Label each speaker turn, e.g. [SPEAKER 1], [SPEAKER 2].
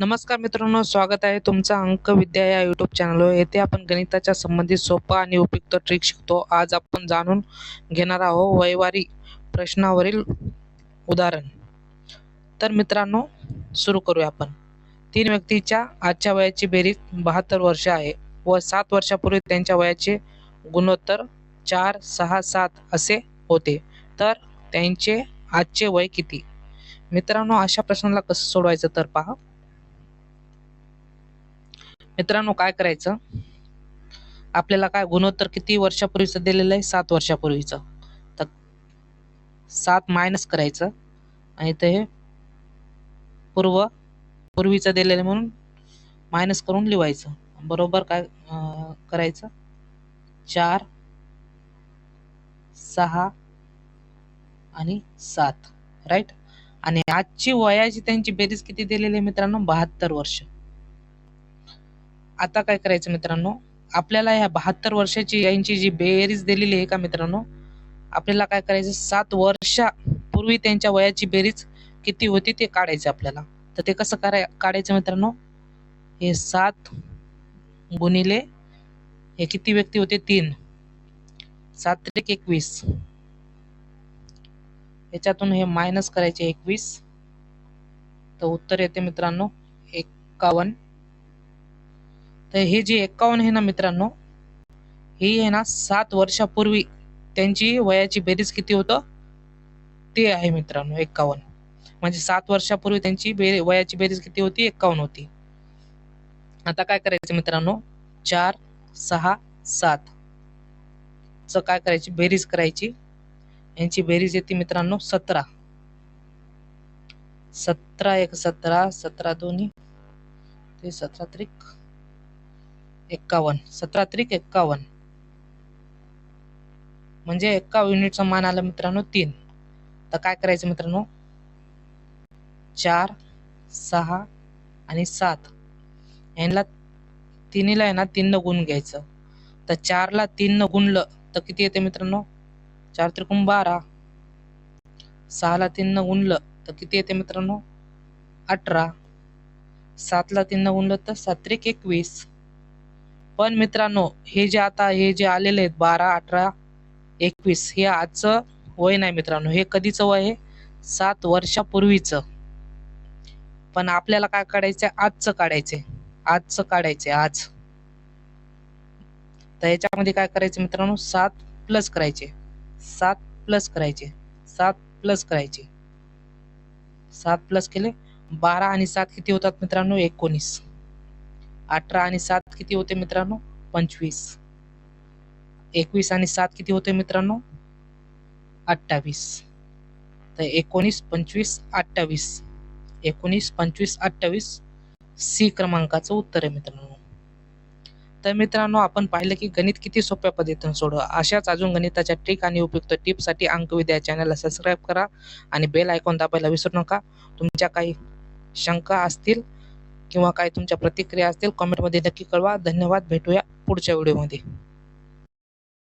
[SPEAKER 1] नमस्कार मित्रांनो स्वागत आहे तुमचं अंक विद्या या यूट्यूब चॅनलवर येथे आपण गणिताच्या संबंधित सोपा आणि उपयुक्त ट्रिक शिकतो. आज आपण जाणून घेणार आहोत वैवारी प्रश्नावरील उदाहरण. तर मित्रांनो सुरू करूया आपण. तीन व्यक्तीच्या आजच्या वयाची बेरीज बहात्तर वर्ष आहे व सात वर्षापूर्वी त्यांच्या वयाचे गुणोत्तर चार सहा सात असे होते. तर त्यांचे आजचे वय किती? मित्रांनो अशा प्रश्नाला कसं सोडवायचं तर पहा. मित्रांनो काय करायचं? आपल्याला काय गुणोत्तर किती वर्षापूर्वीचं दिलेलं आहे? सात वर्षापूर्वीचं. तर सात मायनस करायचं. आणि ते पूर्व पूर्वीचं दिलेलं आहे म्हणून मायनस करून लिवायचं. बरोबर काय करायचं? चार सहा आणि सात. राईट आणि आजची वयाची त्यांची बेरीज किती दिलेली आहे मित्रांनो? बहात्तर वर्ष. आता काय करायचं मित्रांनो? आपल्याला ह्या बहात्तर वर्षाची यांची जी बेरीज दिलेली आहे का मित्रांनो? आपल्याला काय करायचं? सात वर्षापूर्वी त्यांच्या वयाची बेरीज किती होती ते काढायचं आपल्याला. तर ते कसं कराय काढायचं मित्रांनो? हे सात गुणिले हे किती व्यक्ती होते? तीन. सात त्रिक एकवीस. याच्यातून हे मायनस करायचे एकवीस. तर उत्तर येते मित्रांनो एक्कावन्न तर हे जे एक्कावन्न आहे ना मित्रांनो ही आहे ना सात वर्षापूर्वी त्यांची वयाची बेरीज किती होतं? ते आहे मित्रांनो एक्कावन्न म्हणजे सात वर्षापूर्वी त्यांची बे वयाची बेरीज किती होती? एक्कावन्न होती. आता काय करायचं मित्रांनो? चार सहा सात. च काय करायची? बेरीज करायची. यांची बेरीज येते मित्रांनो सतरा. सतरा एक सतरा सतरा दोन्ही. ते सतरा त्रिक. एक्कावन्न सतरा त्रिक एक्कावन्न म्हणजे एका युनिटचा मान आला मित्रांनो तीन. तर काय करायचं मित्रांनो? चार सहा आणि सात. यांना तिन्हीला आहे ना तीननं गुण घ्यायचं. तर चारला तीननं गुणलं तर किती येते मित्रांनो? चार त्रिकोण बारा. सहाला तीननं गुणलं तर किती येते मित्रांनो? अठरा. सातला तीननं गुणलं तर सात्रिक एकवीस. पण मित्रांनो हे जे आता हे जे आलेले आहेत बारा अठरा एकवीस हे आजचं वय नाही मित्रांनो. हे कधीचं वय आहे? सात वर्षापूर्वीचं. पण आपल्याला काय काढायचं आजचं काढायचंय. आजचं काढायचंय आज. तर याच्यामध्ये काय करायचं मित्रांनो? सात प्लस करायचे. सात प्लस करायचे. सात प्लस करायचे. सात प्लस केले. बारा आणि सात किती होतात मित्रांनो? एकोणीस. अठरा आणि सात किती होते मित्रांनो? पंचवीस. एकवीस आणि सात किती होते मित्रांनो? अठ्ठावीस. तर एकोणीस पंचवीस अठ्ठावीस. एकोणीस पंचवीस अठ्ठावीस सी क्रमांकाचं उत्तर आहे मित्रांनो. तर मित्रांनो आपण पाहिलं की गणित किती सोप्या पद्धतीने सोडवा. अशाच अजून गणिताच्या ट्रिक आणि उपयुक्त टिप्ससाठी अंकविद्या चॅनलला सबस्क्राईब करा आणि बेल आयकॉन दाबायला विसरू नका. तुमच्या काही शंका असतील किंवा काय तुमच्या प्रतिक्रिया असतील कमेंटमध्ये नक्की कळवा. धन्यवाद. भेटूया पुढच्या व्हिडिओमध्ये